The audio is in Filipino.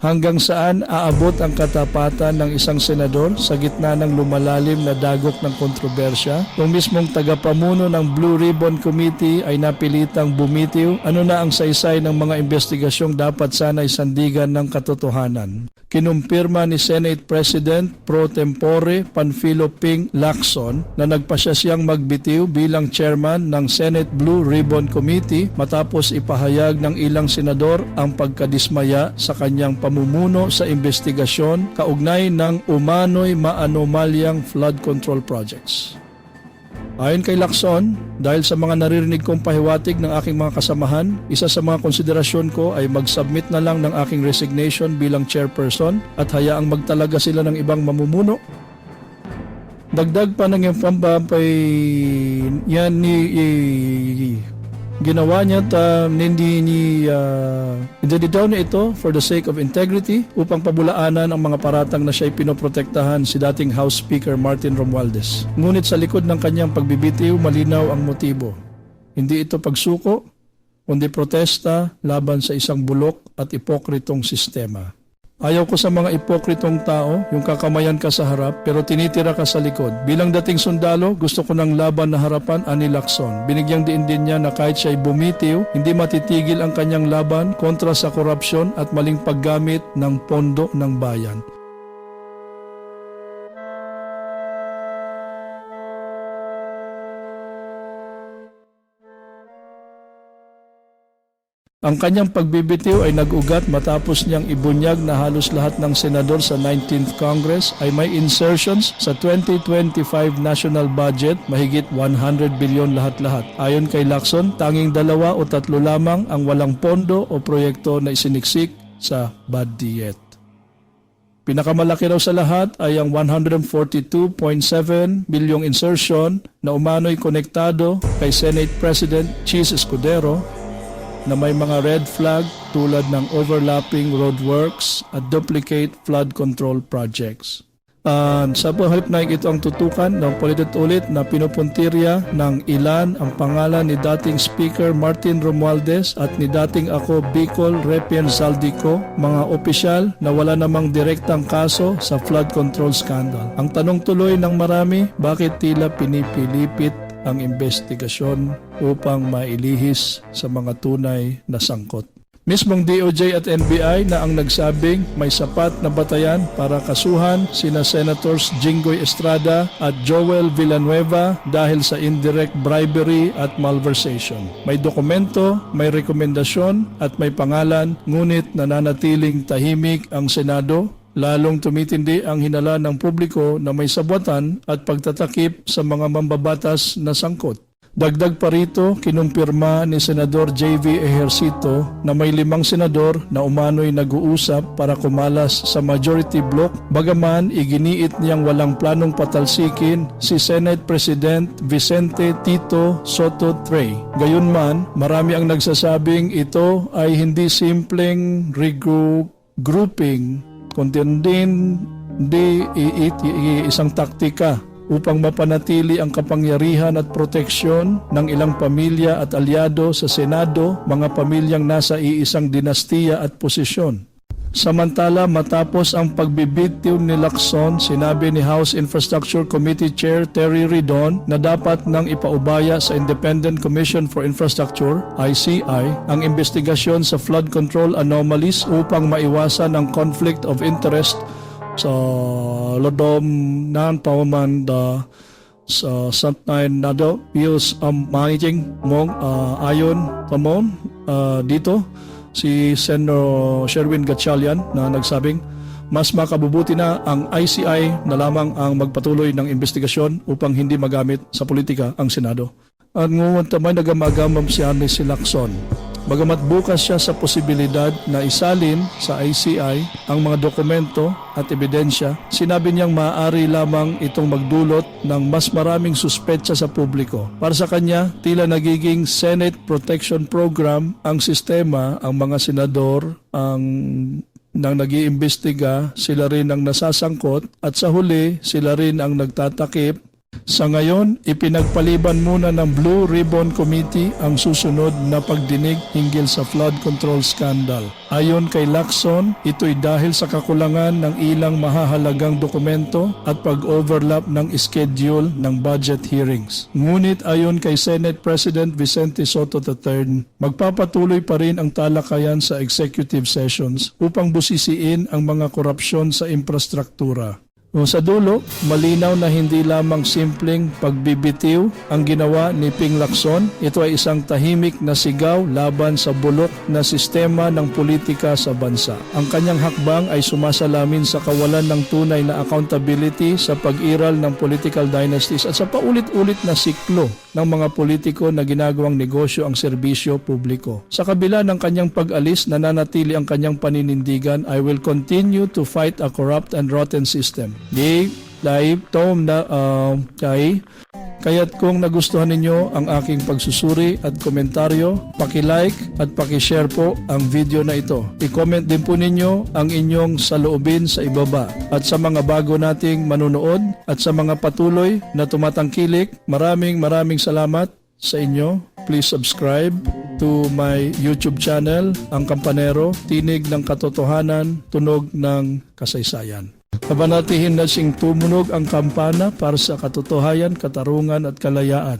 Hanggang saan aabot ang katapatan ng isang senador sa gitna ng lumalalim na dagok ng kontrobersya? Kung mismong tagapamuno ng Blue Ribbon Committee ay napilitang bumitiw, ano na ang saysay ng mga investigasyong dapat sana'y sandigan ng katotohanan? Kinumpirma ni Senate President pro tempore Panfilo Ping Lacson na nagpasya siyang magbitiw bilang chairman ng Senate Blue Ribbon Committee matapos ipahayag ng ilang senador ang pagkadismaya sa kanyang pamumuno sa investigasyon kaugnay ng umano'y maanomalyang flood control projects. Ayon kay Lacson, dahil sa mga naririnig kong pahiwatig ng aking mga kasamahan, isa sa mga konsiderasyon ko ay mag-submit na lang ng aking resignation bilang chairperson at hayaang magtalaga sila ng ibang mamumuno. Dagdag pa ng yung pambapay yan ni i- ginawa niya ta hindi ni uh, daw na ito for the sake of integrity upang pabulaanan ang mga paratang na siya'y pinoprotektahan si dating House Speaker Martin Romualdez. Ngunit sa likod ng kanyang pagbibitiw malinaw ang motibo. Hindi ito pagsuko, kundi protesta laban sa isang bulok at ipokritong sistema. Ayaw ko sa mga ipokritong tao, yung kakamayan ka sa harap pero tinitira ka sa likod. Bilang dating sundalo, gusto ko ng laban na harapan ani Lacson. Binigyang diin din niya na kahit siya'y bumitiw, hindi matitigil ang kanyang laban kontra sa korupsyon at maling paggamit ng pondo ng bayan. Ang kanyang pagbibitiw ay nag-ugat matapos niyang ibunyag na halos lahat ng senador sa 19th Congress ay may insertions sa 2025 national budget mahigit 100 bilyon lahat-lahat. Ayon kay Lacson, tanging dalawa o tatlo lamang ang walang pondo o proyekto na isiniksik sa bad diet. Pinakamalaki raw sa lahat ay ang 142.7 bilyong insertion na umano'y konektado kay Senate President Cheese Escudero na may mga red flag tulad ng overlapping roadworks at duplicate flood control projects. Uh, sa halip na ito ang tutukan ng ulit na pinupuntirya ng ilan ang pangalan ni dating Speaker Martin Romualdez at ni dating ako Bicol Repien Zaldico, mga opisyal na wala namang direktang kaso sa flood control scandal. Ang tanong tuloy ng marami, bakit tila pinipilipit ang investigasyon upang mailihis sa mga tunay na sangkot. Mismong DOJ at NBI na ang nagsabing may sapat na batayan para kasuhan sina Senators Jinggoy Estrada at Joel Villanueva dahil sa indirect bribery at malversation. May dokumento, may rekomendasyon at may pangalan ngunit nananatiling tahimik ang Senado lalong tumitindi ang hinala ng publiko na may sabwatan at pagtatakip sa mga mambabatas na sangkot. Dagdag pa rito, kinumpirma ni Senador J.V. Ejercito na may limang senador na umano'y nag-uusap para kumalas sa majority block bagaman iginiit niyang walang planong patalsikin si Senate President Vicente Tito Soto Trey. Gayunman, marami ang nagsasabing ito ay hindi simpleng regrouping kundi din di i- i- i- isang taktika upang mapanatili ang kapangyarihan at proteksyon ng ilang pamilya at alyado sa Senado, mga pamilyang nasa iisang dinastiya at posisyon. Samantala, matapos ang pagbibitiw ni Lacson, sinabi ni House Infrastructure Committee Chair Terry Ridon na dapat nang ipaubaya sa Independent Commission for Infrastructure, ICI, ang investigasyon sa flood control anomalies upang maiwasan ang conflict of interest sa lodom ng pawaman da sa Santayn Nado Pius um, managing mong uh, ayon tamon uh, dito si Senator Sherwin Gatchalian na nagsabing mas makabubuti na ang ICI na lamang ang magpatuloy ng investigasyon upang hindi magamit sa politika ang Senado. At ngunit tamay nagamagamam siya ni si Lacson. Bagamat bukas siya sa posibilidad na isalin sa ICI ang mga dokumento at ebidensya, sinabi niyang maaari lamang itong magdulot ng mas maraming suspetsa sa publiko. Para sa kanya, tila nagiging Senate Protection Program ang sistema, ang mga senador, ang nang nag-iimbestiga, sila rin ang nasasangkot at sa huli, sila rin ang nagtatakip Sa ngayon, ipinagpaliban muna ng Blue Ribbon Committee ang susunod na pagdinig hinggil sa flood control scandal. Ayon kay Lacson, ito'y dahil sa kakulangan ng ilang mahahalagang dokumento at pag-overlap ng schedule ng budget hearings. Ngunit ayon kay Senate President Vicente Soto III, magpapatuloy pa rin ang talakayan sa executive sessions upang busisiin ang mga korupsyon sa infrastruktura. O sa dulo, malinaw na hindi lamang simpleng pagbibitiw ang ginawa ni Ping Lacson. Ito ay isang tahimik na sigaw laban sa bulok na sistema ng politika sa bansa. Ang kanyang hakbang ay sumasalamin sa kawalan ng tunay na accountability sa pag-iral ng political dynasties at sa paulit-ulit na siklo ng mga politiko na ginagawang negosyo ang serbisyo publiko. Sa kabila ng kanyang pag-alis, nananatili ang kanyang paninindigan, I will continue to fight a corrupt and rotten system. Di, live, tom na, uh, kay, Kaya't kung nagustuhan ninyo ang aking pagsusuri at komentaryo, paki-like at paki-share po ang video na ito. I-comment din po ninyo ang inyong saloobin sa ibaba. At sa mga bago nating manunood at sa mga patuloy na tumatangkilik, maraming maraming salamat sa inyo. Please subscribe to my YouTube channel, Ang Kampanero, Tinig ng Katotohanan, Tunog ng Kasaysayan. Kabanatihin na sing tumunog ang kampana para sa katotohayan, katarungan at kalayaan.